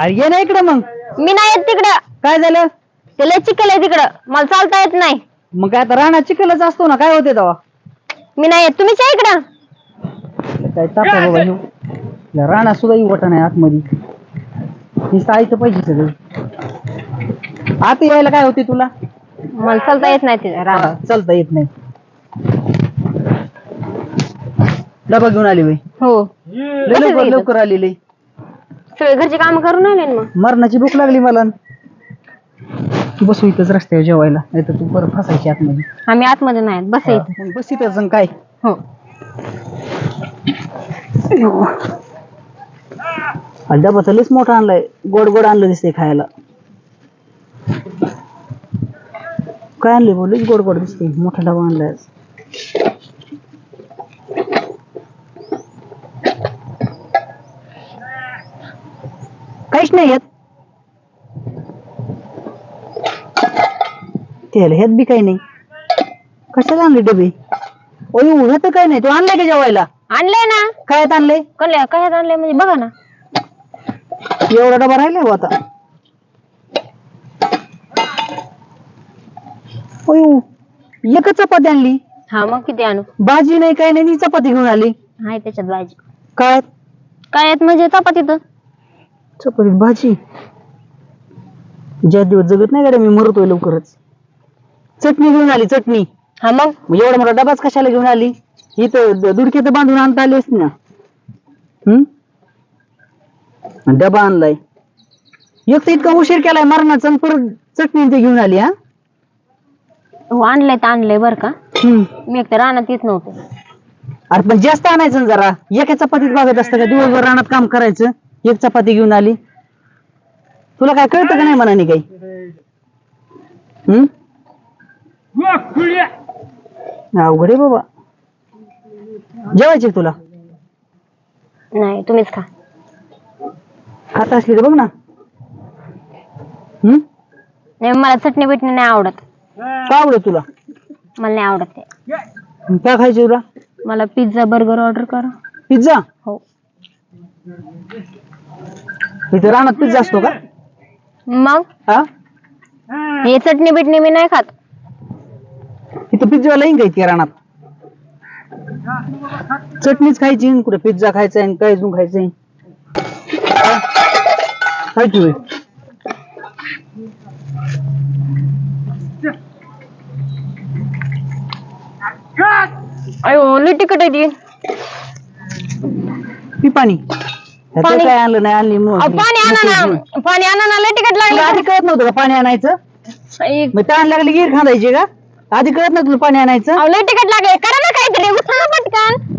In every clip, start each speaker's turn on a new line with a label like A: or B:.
A: अरे ये ना इकडे मग.
B: मी नाही येत तिकडं.
A: काय झालं?
B: ते लय चिखल आहे तिकडं. मला चालता येत नाही.
A: मग काय आता राहणार चिखलच असतो ना काय होते तेव्हा?
B: मी नाही येत. तुम्हीच या इकडं?
A: काय ताप आहे बाबा ह्यो. राणा सुद्धा वाटा नाही आतमध्ये. नुसतं आयचं पाहिजे सगळं. आता यायला काय होते तुला?
B: मला चालता येत नाही तिथं रानात.
A: हा, चालता येत नाही. डबा घेऊन आली बाई.
B: हो.
A: लय लवकर? लवकर आलेली.
B: सगळे घरचे काम करून आले ना मग.
A: मरणाची भूक लागली मला. तू बसू इथंच रस्त्यावर जेवायला नाही तर तू परत फसायची आतमध्ये.
B: आम्ही आतमध्ये नाही बस इथं.
A: मग बस इथंच आणि काय?
B: हो.
A: आणि डबा तर लयच मोठा आणलाय गोड गोड आणलं दिसते खायला. काय आणले बोल गोड गोड दिसते मोठा डबा आणलाय आज. काहीच नाही येत त्याला ह्यात बी काही नाही. कशाला आणले डबे? ओय उन्हा तर काय नाही तू आणलाय का जेवायला?
B: आणलंय ना.
A: काय आणलंय?
B: कळलं काय आणलंय? म्हणजे बघा ना.
A: एवढा डबा राहिलाय हो आता. अयो एकच चपाती आणली.
B: हा मग किती आणू?
A: भाजी नाही काय नाही ती चपाती घेऊन आली.
B: आहे त्याच्यात भाजी.
A: काय?
B: काय आहेत म्हणजे चपातीत
A: चपाती भाजी. ज्या दिवस जगत नाही का रे मी मरतोय लवकरच. चटणी घेऊन आली चटणी.
B: हा मग?
A: एवढा मोठा डबाच कशाला घेऊन आली? इथं दुडकी तर बांधून आणता आली असती ना. हम्म डबा आणलाय. एक तर इतका उशीर केलाय मरणाचा आणि परत चटणी ते घेऊन आली हा?
B: हो आणलंय तर आणलंय बरं का?
A: हम्म
B: मी एक तर रानात येत नव्हते.
A: अरे पण जास्त आणायचं ना जरा. एका चपातीत बघत असतं का? दिवसभर रानात काम करायचं. एक चपाती घेऊन आली. तुला काय कळतं का नाही मनाने काही? हम्म अवघड आहे बाबा. जेवायचे का तुला?
B: नाही तुम्हीच खा.
A: खात असली तर बघ ना. हम्म?
B: नाही मला चटणी बिटणी नाही आवडत.
A: काय आवडत तुला?
B: मला नाही आवडत ते.
A: काय खायचं तुला?
B: मला पिझ्झा बर्गर ऑर्डर करा.
A: पिझ्झा
B: हो.
A: इथे रानात पिझ्झा असतो का?
B: मग?
A: हा.
B: हे चटणी बिटणी मी नाही खात.
A: इथं पिझ्झाला येईन का इतक्या रानात. चटणीच खायची कुठे पिझ्झा खायचा आणि काय अजून खायचंय. काय?
B: अयो लई तिकट आहे ती.
A: पी पाणी. ह्याचं
B: पाणी?
A: काय आणलं नाही आणली मग.
B: अहो, पाणी आणा ना. पाणी आणा ना लई तिकट
A: आधी
B: लागली
A: कळत नव्हतं का पाणी आणायचं? मग तहान लागली गिर खांदायची का? आधी कळत नव्हतं तुला पाणी आणायचं.
B: अहो लई तिकट लागले करा ना काहीतरी. ना पटकन.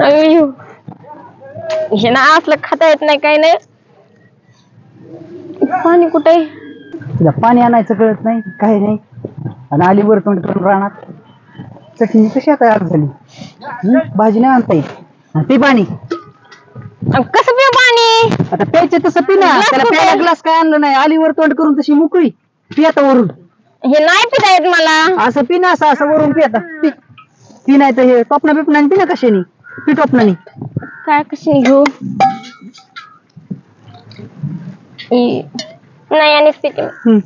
B: अय्यो. हे ना असलं खाता येत नाही काही नाही. पाणी कुठे?
A: तुला पाणी आणायचं कळत नाही काय नाही. आणि आली वर तोंड करून राहणार चटणी कशी आता आग झाली? हं? भाजी नाही आणता येत. हा, पी पाणी.
B: कसं पिऊ पाणी?
A: आता प्यायचं तसं पी ना.
B: ग्लास
A: त्याला
B: कुठे?
A: प्यायला ग्लास काय आणलं नाही. आली वर तोंड करून तशी मोकळी. पी आता वरून.
B: हे नाही पिता येत मला.
A: असं पी ना असं असं वरून पी आता. पी. नाही तर हे टोपणा बिपणा पी ना कशाने? पी टोपणानी
B: काय कशी घेऊ? ई. नाही आणि पिते मी.
A: हं.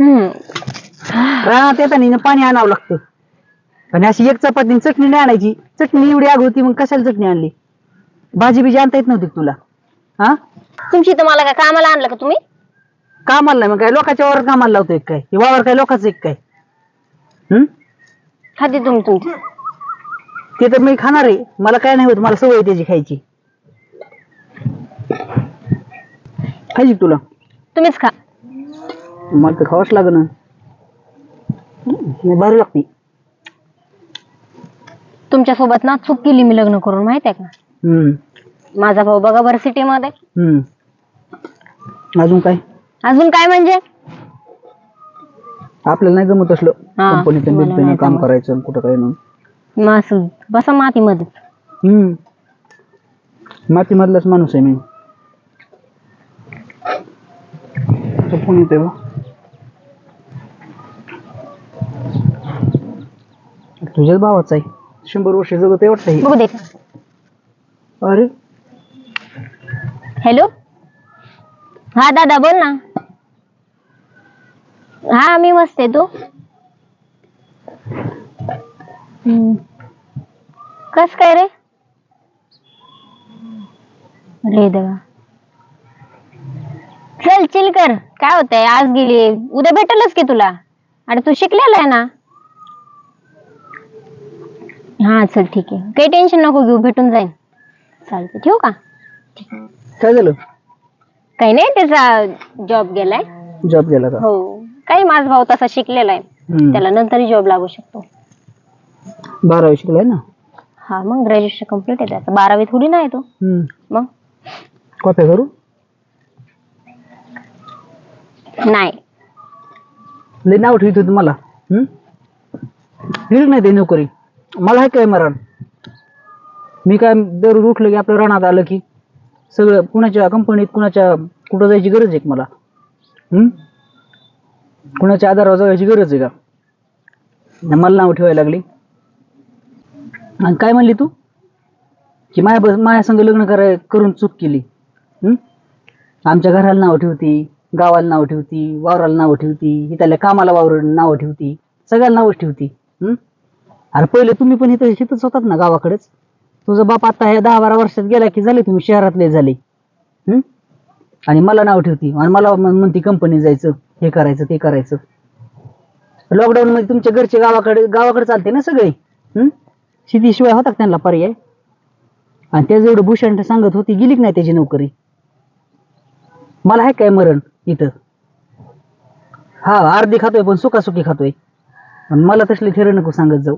B: हम्म.
A: रानात येताना हिनं पाणी आणावं लागतं. आणि अशी एक चपाती आणि चटणी नाही आणायची. चटणी एवढी आग होती मग कशाला चटणी आणली? भाजी बिजी आणता येत नव्हती का तुला? हा?
B: तुमची तर मला काय कामाला आणलं का तुम्ही?
A: कामाला नाही मग काय लोकांच्या वावर कामाला लावतोय काय? हे वावर काय लोकांचं एक काय? हम्म
B: खाते तुम्ही तुमची.
A: ते तर मी खाणार आहे. मला काय नाही होत मला सवय आहे त्याची खायची. खायची का तुला?
B: तुम्हीच खा.
A: मला तर खावंच लागन नाही भारी लागते.
B: तुमच्यासोबत ना चूक केली मी लग्न करून माहितीये का?
A: हम्म.
B: माझा भाऊ बघा बरं सिटी मध्ये
A: हम्म. अजून काय?
B: अजून काय म्हणजे?
A: आपल्याला नाही जमत असलं
B: हा,
A: कंपनीत
B: मला नाही
A: काम
B: जमत.
A: करायचं आणि कुठं काय नाही.
B: मासू बसा मातीमध्ये.
A: हम्म. मातीमधलाच माणूस आहे मी. बा तुझ्याच भावाचा आहे. शंभर वर्ष जगत आहे वाटतं हे.
B: बघू दे.
A: अरे.
B: हॅलो? हा दादा बोल ना. हा मी मस्त आहे. तू? हम्म. कस काय रे? रे देवा. चल चिल कर. काय होतंय? आज गेली. उद्या भेटलच की तुला. अरे तू शिकलेला आहे ना? हा चल ठीक आहे. काही टेन्शन नको घेऊ. भेटून जाईन. चालतं ठेवू का?
A: काय झालं?
B: काही नाही त्याचा जॉब गेलाय.
A: जॉब गेला का?
B: हो. काही माझा भाऊ तसा शिकलेला आहे.
A: हम्म.
B: त्याला नंतरही जॉब लागू शकतो.
A: बारावी शिकलाय ना?
B: हा मग ग्रॅज्युएशन कंप्लीट आहे त्याचं. बारावी थोडी नाही तो.
A: हम्म.
B: मग?
A: कॉप्या करू
B: नाही.
A: लय नाव ठेवतो तुम्हाला. हिर नाही ते नोकरी. मला आहे काय मरण? मी काय दररोज उठलं की आपल्या रानात आलं की सगळं कुणाच्या कंपनीत कुणाच्या कुठं जायची गरज आहे का मला? हम्म? कुणाच्या आधारावर जगायची गरज आहे का? मला नाव ठेवायला लागली. आणि काय म्हणली तू? की माया माया संग लग्न कराय करून चूक केली. हम्म? आमच्या घराला नाव ठेवती गावाला नाव ठेवती वावराला नाव ठेवती इथल्या कामाला वावर नाव ठेवती सगळ्याला नाव ठेवती. हम्म? अरे पहिले तुम्ही पण इथं शेतच होतात ना गावाकडेच. तुझा बाप आता हे दहा बारा वर्षात गेला की झाले तुम्ही शहरातले झाले. हम्म? आणि मला नाव ठेवती. आणि मला म्हणती कंपनी जायचं. हे करायचं ते करायचं. लॉकडाऊन मध्ये तुमच्या घरचे गावाकडे गावाकडे चालते ना सगळे? हम्म? शेतीशिवाय होता का त्यांना पर्याय? आणि त्याच एवढं भूषण सांगत होती गेली की नाही त्याची नोकरी? मला आहे काय मरण इथं? हा अर्धी खातोय पण सुखासुखी खातोय. मला तसले थेर नको सांगत जाऊ.